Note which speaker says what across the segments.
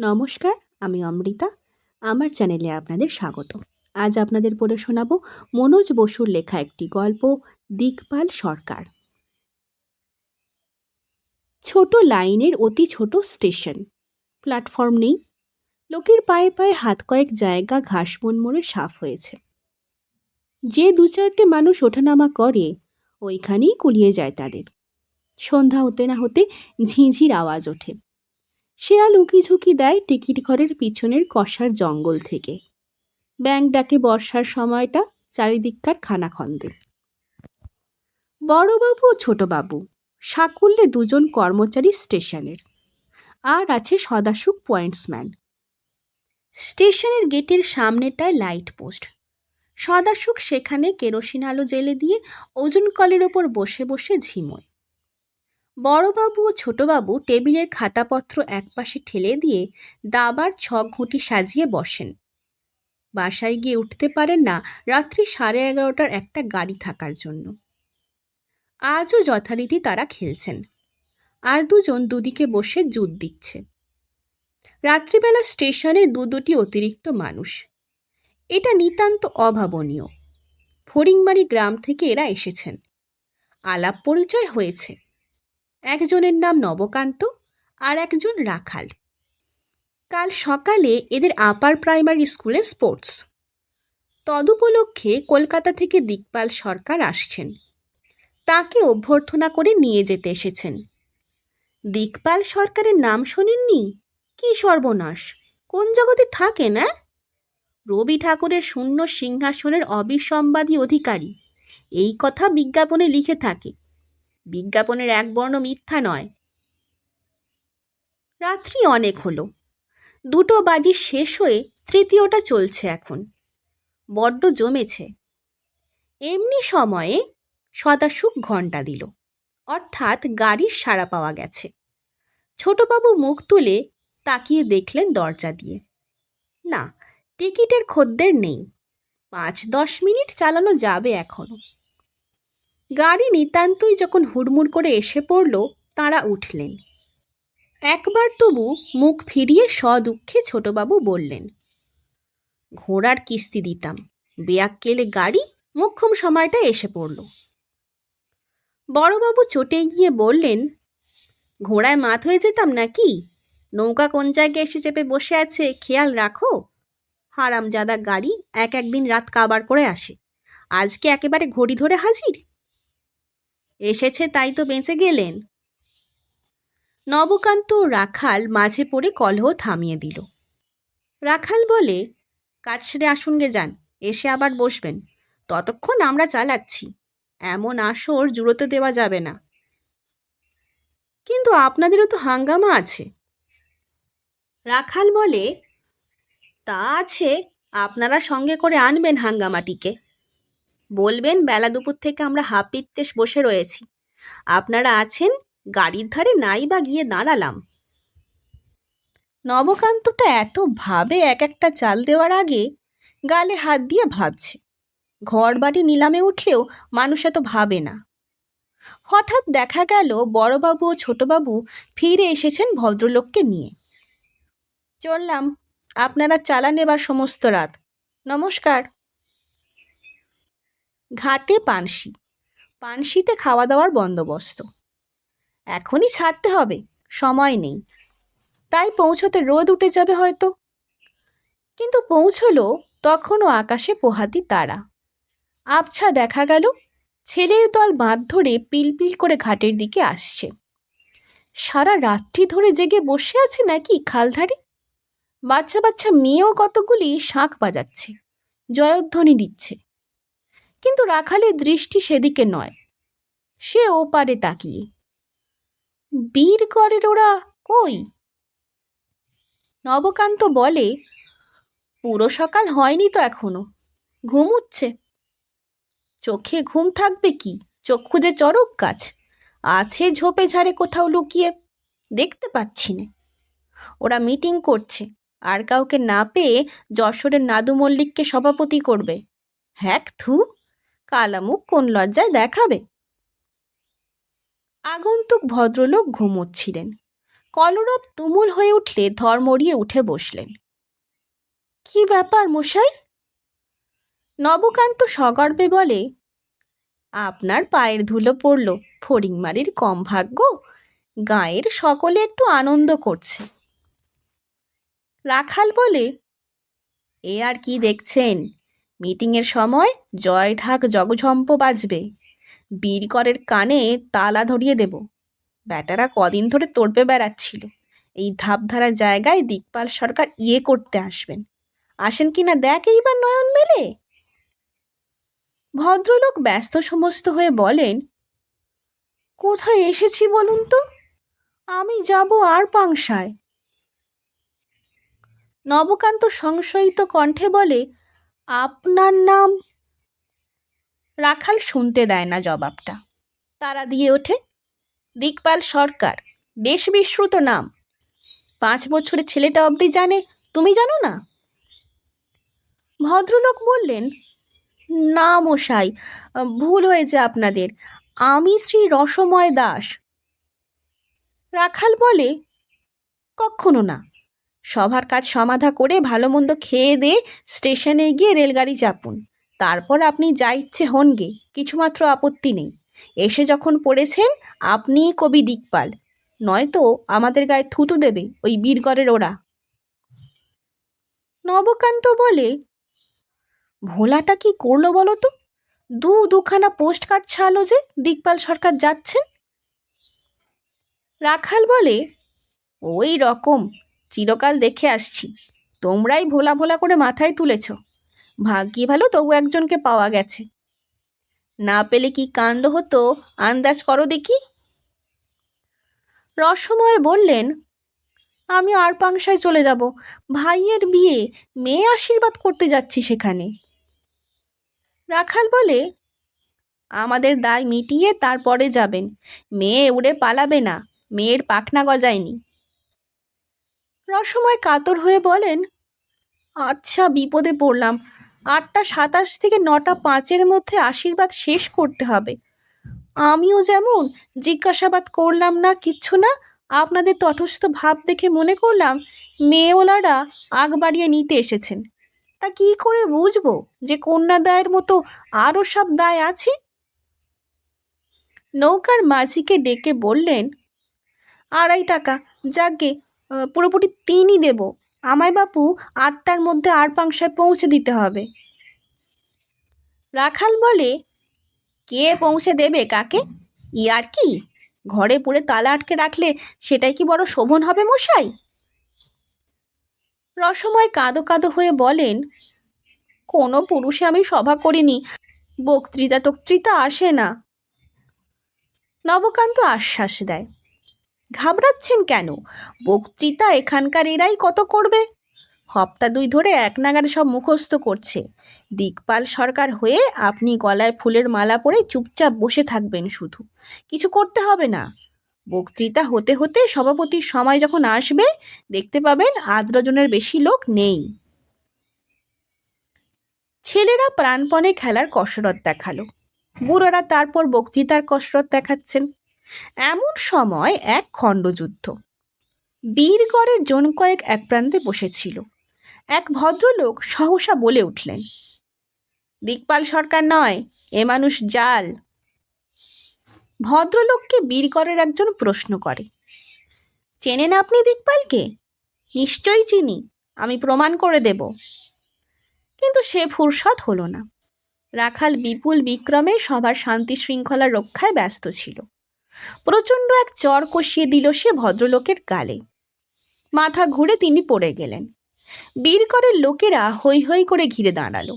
Speaker 1: নমস্কার, আমি অমৃতা। আমার চ্যানেলে আপনাদের স্বাগত। আজ আপনাদের পড়ে শোনাব মনোজ বসুর লেখা একটি গল্প, দিকপাল সরকার। ছোট লাইনের অতি ছোট স্টেশন। প্ল্যাটফর্ম নেই। লোকের পায়ে পায়ে হাত কয়েক জায়গা ঘাস মনমরে সাফ হয়েছে। যে দু চারটে মানুষ ওঠানামা করে, ওইখানেই কুলিয়ে যায় তাদের। সন্ধ্যা হতে না হতে ঝিঁঝির আওয়াজ ওঠে। শেয়াল উঁকি ঝুঁকি দেয় টিকিট ঘরের পিছনের কষার জঙ্গল থেকে। ব্যাং ডাকে বর্ষার সময়টা চারিদিককার খানাখন্দে। বড়বাবু ও ছোটবাবু সাকুল্যে দুজন কর্মচারী স্টেশনের। আর আছে সদাসুক পয়েন্টসম্যান। স্টেশনের গেটের সামনেটায় লাইট পোস্ট। সদাসুখ সেখানে কেরোসিন আলো জেলে দিয়ে ওজন কলের ওপর বসে বসে ঝিমোয়। বড়বাবু ও ছোটবাবু টেবিলের খাতাপত্র একপাশে ঠেলে দিয়ে দাবার ছক ঘুঁটি সাজিয়ে বসেন। বাসায় গিয়ে উঠতে পারেন না রাত্রি সাড়ে এগারোটার একটা গাড়ি থাকার জন্য। আজও যথারীতি তারা খেলছেন। আর দুজন দুদিকে বসে জুত দিচ্ছে। রাত্রিবেলা স্টেশনে দু দুটি অতিরিক্ত মানুষ। এটা নিতান্ত অভাবনীয়। ফরিংবাড়ি গ্রাম থেকে এরা এসেছেন। আলাপ পরিচয় হয়েছে। একজনের নাম নবকান্ত আর একজন রাখাল। কাল সকালে এদের আপার প্রাইমারি স্কুলে স্পোর্টস। তদুপলক্ষে কলকাতা থেকে দিকপাল সরকার আসছেন। তাকে অভ্যর্থনা করে নিয়ে যেতে এসেছেন। দিকপাল সরকারের নাম শোনেননি? কি সর্বনাশ! কোন জগতে থাকে না রবি ঠাকুরের শূন্য সিংহাসনের অবিসম্বাদী অধিকারী। এই কথা বিজ্ঞাপনে লিখে থাকে। বিজ্ঞাপনের এক বর্ণ মিথ্যা নয়। রাত্রি অনেক হলো। দুটো বাজি শেষ হয়ে তৃতীয়টা চলছে এখন। বড্ড জমেছে। এমনি সময়ে সদাসুখ ঘণ্টা দিল। অর্থাৎ গাড়ির সাড়া পাওয়া গেছে। ছোটবাবু মুখ তুলে তাকিয়ে দেখলেন দরজা দিয়ে। না, টিকিটের খদ্দের নেই। পাঁচ দশ মিনিট চালানো যাবে এখনও। গাড়ি নিতান্তই যখন হুড়মুড় করে এসে পড়ল, তাঁরা উঠলেন। একবার তবু মুখ ফিরিয়ে সদুঃখে ছোটবাবু বললেন, ঘোড়ার কিস্তি দিতাম কেলে গাড়ি মুখ্যম সময়টা এসে পড়ল। বড়বাবু চটে গিয়ে বললেন, ঘোড়ায় মাত হয়ে যেতাম নাকি? নৌকা কোন জায়গায় এসে চেপে বসে আছে, খেয়াল রাখো। হারামজাদা গাড়ি এক একদিন রাত কাবার করে আসে। আজকে একেবারে ঘড়ি ধরে হাজির এসেছে তাই তো বেঁচে গেলেন। নবকান্ত রাখাল মাঝে পড়ে কলহ থামিয়ে দিল। রাখাল বলে, কাজ সেরে আসুন গে যান, এসে আবার বসবেন। ততক্ষণ আমরা চালাচ্ছি। এমন আসর জুড়োতে দেওয়া যাবে না। কিন্তু আপনাদেরও তো হাঙ্গামা আছে। রাখাল বলে, তা আছে, আপনারা সঙ্গে করে আনবেন হাঙ্গামাটিকে। বলবেন, বেলা দুপুর থেকে আমরা হাপিত্তেশ বসে রয়েছি। আপনারা আছেন? গাড়ির ধারে নাই বা গিয়ে দাঁড়ালাম। নবকান্তটা এত ভাবে এক একটা চাল দেওয়ার আগে গালে হাত দিয়ে ভাবছে। ঘর বাড়ি নিলামে উঠলেও মানুষ এত ভাবে না। হঠাৎ দেখা গেল, বড়বাবু ও ছোটবাবু ফিরে এসেছেন ভদ্রলোককে নিয়ে। চললাম, আপনারা চালান এবার সমস্ত রাত। নমস্কার। ঘাটে পানসি। পানসিতে খাওয়া দাওয়ার বন্দোবস্ত। এখনই ছাড়তে হবে, সময় নেই। তাই পৌঁছতে রোদ উঠে যাবে হয়তো। কিন্তু পৌঁছলো তখনও আকাশে পোহাতি তারা। আবছা দেখা গেল, ছেলের দল বাঁধ ধরে পিলপিল করে ঘাটের দিকে আসছে। সারা রাত্রি ধরে জেগে বসে আছে নাকি খালধারে? বাচ্চা বাচ্চা মেয়েও কতগুলি শাঁখ বাজাচ্ছে, জয়ধ্বনি দিচ্ছে। কিন্তু রাখালের দৃষ্টি সেদিকে নয়। সে ওপারে তাকিয়ে। বীর করের ওরা কই? নবকান্ত বলে, পুরো সকাল হয়নি তো এখনও। ঘুমুচ্ছে চোখে ঘুম থাকবে কি? চক্ষু যে চরক গাছ। আছে ঝোপে ঝাড়ে কোথাও লুকিয়ে। দেখতে পাচ্ছি না। ওরা মিটিং করছে। আর কাউকে না পেয়ে যশোরের নাদু মল্লিককে সভাপতি করবে। হ্যাক থু। কালামুখ কোন লজ্জায় দেখাবে? আগন্তুক ভদ্রলোক ঘুমোচ্ছিলেন। কলরব তুমুল হয়ে উঠলে ধর্মড়িয়ে উঠে বসলেন। কি ব্যাপার মশাই? নবকান্ত সগর্বে বলে, আপনার পায়ের ধুলো পড়ল, ফড়িংমারির কম ভাগ্য। গাঁয়ের সকলে একটু আনন্দ করছে। রাখাল বলে, এ আর কি দেখছেন? মিটিংয়ের সময় জয় ঢাক জগঝম্প বাজবে। বীরকরের কানে তালা ধরিয়ে দেব। ব্যাটারা কদিন ধরে তড়পে বেড়াচ্ছিল। এই ধাপধারা জায়গায় দিকপাল সরকার ইয়ে করতে আসবেন। আসেন কিনা দেখ এইবার নয়ন মেলে। ভদ্রলোক ব্যস্ত সমস্ত হয়ে বলেন, কোথায় এসেছি বলুন তো? আমি যাব আর পাংশায় নবকান্ত সংশয়িত কণ্ঠে বলে আপনার নাম? রাখাল শুনতে দেয় না জবাবটা। তারা দিয়ে ওঠে। দিকপাল সরকার দেশ বিশ্রুত নাম। পাঁচ বছরের ছেলেটা অবধি জানে, তুমি জানো না? ভদ্রলোক বললেন, না মশাই, ভুল হয়েছে আপনাদের। আমি শ্রী রসময় দাস। রাখাল বলে কখনো না। সবার কাজ সমাধা করে ভালো মন্দ খেয়ে দিয়ে স্টেশনে গিয়ে রেলগাড়ি চাপুন। তারপর আপনি যা ইচ্ছে হনগে কিছুমাত্র আপত্তি নেই। এসে যখন পড়েছেন, আপনিই কবি দিকপাল। নয়তো আমাদের গায়ে থুতু দেবে ওই বীরগড়ের ওরা। নবকান্ত বলে, ভোলাটা কি করল বলো তো? দু দুখানা পোস্ট কার্ড ছাড়লো যে দিকপাল সরকার যাচ্ছেন? রাখাল বলে, ওই রকম। চিরকাল দেখে আসছি। তোমরাই ভোলা ভোলা করে মাথায় তুলেছ। ভাগ্যি ভালো তবু একজনকে পাওয়া গেছে। না পেলে কি কাণ্ড হতো? আন্দাজ করো দেখি। রসময় বললেন, আমি আর পাংশায় চলে যাব। ভাইয়ের বিয়ে। মেয়ে আশীর্বাদ করতে যাচ্ছি সেখানে। রাখাল বলে, আমাদের দায় মিটিয়ে তারপরে যাবেন। মেয়ে উড়ে পালাবে না। মেয়ের পাখনা গজায়নি। রসময় কাতর হয়ে বলেন আচ্ছা বিপদে পড়লাম। আটটা সাতাশ থেকে নটা পাঁচের মধ্যে আশীর্বাদ শেষ করতে হবে। আমিও যেমন জিজ্ঞাসাবাদ করলাম না কিচ্ছু না, আপনাদের তটস্থ ভাব দেখে মনে করলাম মেয়েওয়ালারা আগ বাড়িয়ে নিতে এসেছেন। তা কি করে বুঝব যে কন্যা দায়ের মতো আরও সব দায় আছে? নৌকার মাঝিকে ডেকে বললেন, আড়াই টাকা, যাকে পুরোপুরি তিনই দেব। আমায় বাপু আটটার মধ্যে আর পাংশায় পৌঁছে দিতে হবে। রাখাল বলে, কে পৌঁছে দেবে কাকে? ই আর কি? ঘরে পড়ে তালা আটকে রাখলে সেটাই কি বড় শোভন হবে মশাই? রসময় কাঁদো কাঁদো হয়ে বলেন, কোনো পুরুষে আমি সভা করিনি। বক্তৃতা টক্তৃতা আসে না। নবকান্ত আশ্বাস দেয়। ঘাবড়াচ্ছেন কেন? বক্তৃতা এখানকার এরাই কত করবে? হপ্তা দুই ধরে এক নাগারে সব মুখস্থ করছে। দিকপাল সরকার হয়ে আপনি গলায় ফুলের মালা পরে চুপচাপ বসে থাকবেন শুধু। কিছু করতে হবে না। বক্তৃতা হতে হতে সভাপতির সময় যখন আসবে, দেখতে পাবেন আধ ডজনের বেশি লোক নেই। ছেলেরা প্রাণপণে খেলার কসরত দেখাল। বুড়োরা তারপর বক্তৃতার কসরত দেখাচ্ছেন। এমন সময় এক খণ্ডযুদ্ধ। বীরগড়ের জন কয়েক এক প্রান্তে বসেছিল। এক ভদ্রলোক সহসা বলে উঠলেন, দিকপাল সরকার নয়, এ মানুষ জাল। ভদ্রলোককে বীরগড়ের একজন প্রশ্ন করে, চেনেন আপনি দিকপালকে? নিশ্চয়ই চিনি, আমি প্রমাণ করে দেব। কিন্তু সে ফুরসত হলো না। রাখাল বিপুল বিক্রমে সবার শান্তি শৃঙ্খলা রক্ষায় ব্যস্ত ছিল। প্রচণ্ড এক চর কষিয়ে দিল সে ভদ্রলোকের গালে। মাথা ঘুরে তিনি পড়ে গেলেন। বীরকরের লোকেরা হৈ হৈ করে ঘিরে দাঁড়াল।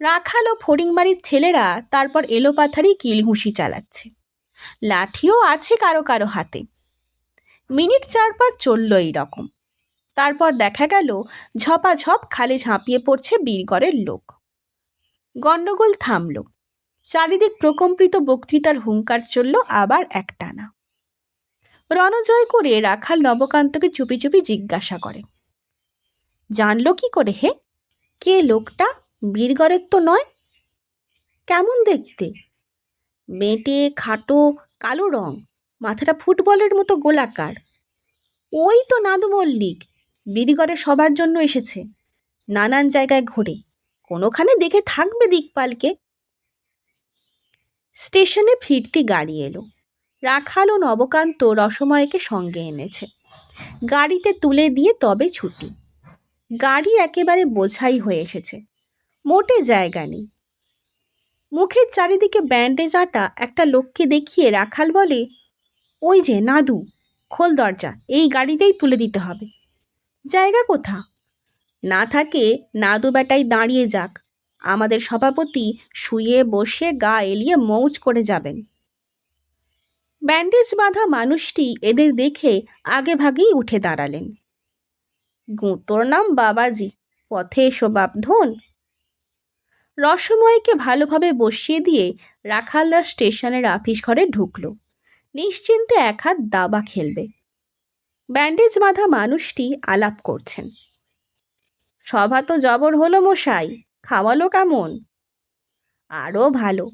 Speaker 1: রাখাল ও ফড়িংবাড়ির ছেলেরা তারপর এলোপাথারি কিলঘুষি চালাচ্ছে। লাঠিও আছে কারও কারও হাতে। মিনিট চার চারবার চলল এই রকম তারপর দেখা গেল, ঝপাঝপ খালে ঝাঁপিয়ে পড়ছে বীরগড়ের লোক। গণ্ডগোল থামল। চারিদিক প্রকম্পিত বক্তৃতার হুঙ্কার চলল আবার একটানা। রণজয় করে রাখাল নবকান্তকে চুপি চুপি জিজ্ঞাসা করে, জানলো কি করে হে? কে লোকটা? বীরগড়ের তো নয়। কেমন দেখতে? মেটে, খাটো, কালো রং, মাথাটা ফুটবলের মতো গোলাকার। ওই তো নাদু মল্লিক বিড়িগড়ে সবার জন্য এসেছে। নানান জায়গায় ঘোরে। কোনোখানে দেখে থাকবে দিকপালকে। স্টেশনে ফিরতি গাড়ি এলো। রাখাল ও নবকান্ত রসময়কে সঙ্গে এনেছে। গাড়িতে তুলে দিয়ে তবে ছুটি। গাড়ি একেবারে বোঝাই হয়ে এসেছে। মোটে জায়গা নেই। মুখের চারিদিকে ব্যান্ডেজ আটা একটা লোককে দেখিয়ে রাখাল বলে, ওই যে নাদু, খোল দরজা, এই গাড়িতেই তুলে দিতে হবে। জায়গা কোথা? না থাকে, নাদু বেটাই দাঁড়িয়ে যাক। আমাদের সভাপতি শুয়ে বসে গা এলিয়ে মৌজ করে যাবেন। ব্যান্ডেজ বাঁধা মানুষটি এদের দেখে আগে ভাগেই উঠে দাঁড়ালেন। গুঁতোর নাম বাবাজি, পথে এসো বাপধন। রসময়কে ভালোভাবে বসিয়ে দিয়ে রাখালরা স্টেশনের আফিস ঘরে ঢুকল। নিশ্চিন্তে এক হাত দাবা খেলবে। ব্যান্ডেজ বাঁধা মানুষটি আলাপ করছেন। সভা তো জবর হলো মশাই খাওয়ালো কেমন? আরও ভালো।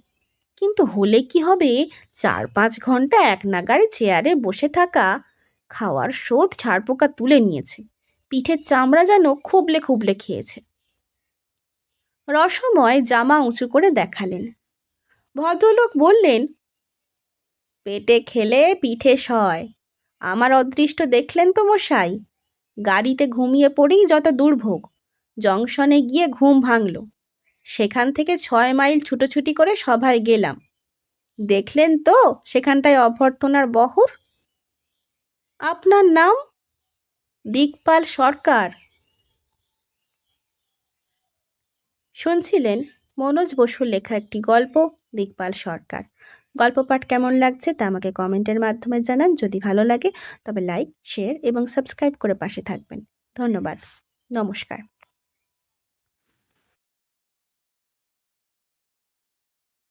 Speaker 1: কিন্তু হলে কি হবে? চার পাঁচ ঘণ্টা এক নাগারে চেয়ারে বসে থাকা খাওয়ার শোধ ছাড়পোকা তুলে নিয়েছে। পিঠের চামড়া যেন খুবলে খুবলে খেয়েছে। রসময় জামা উঁচু করে দেখালেন। ভদ্রলোক বললেন, পেটে খেলে পিঠে সয়। আমার অদৃষ্ট দেখলেন তো মশাই? গাড়িতে ঘুমিয়ে পড়েই যত দুর্ভোগ। জংশনে গিয়ে ঘুম ভাঙল। সেখান থেকে ছয় মাইল ছুটোছুটি করে সভায় গেলাম। দেখলেন তো, সেখানটায় অভ্যর্থনার বহর? আপনার নাম? দিকপাল সরকার। শুনছিলেন মনোজ বসুর লেখা একটি গল্প, দিকপাল সরকার। গল্প পাঠ কেমন লাগছে তা আমাকে কমেন্টের মাধ্যমে জানান। যদি ভালো লাগে, তবে লাইক, শেয়ার এবং সাবস্ক্রাইব করে পাশে থাকবেন। ধন্যবাদ। নমস্কার।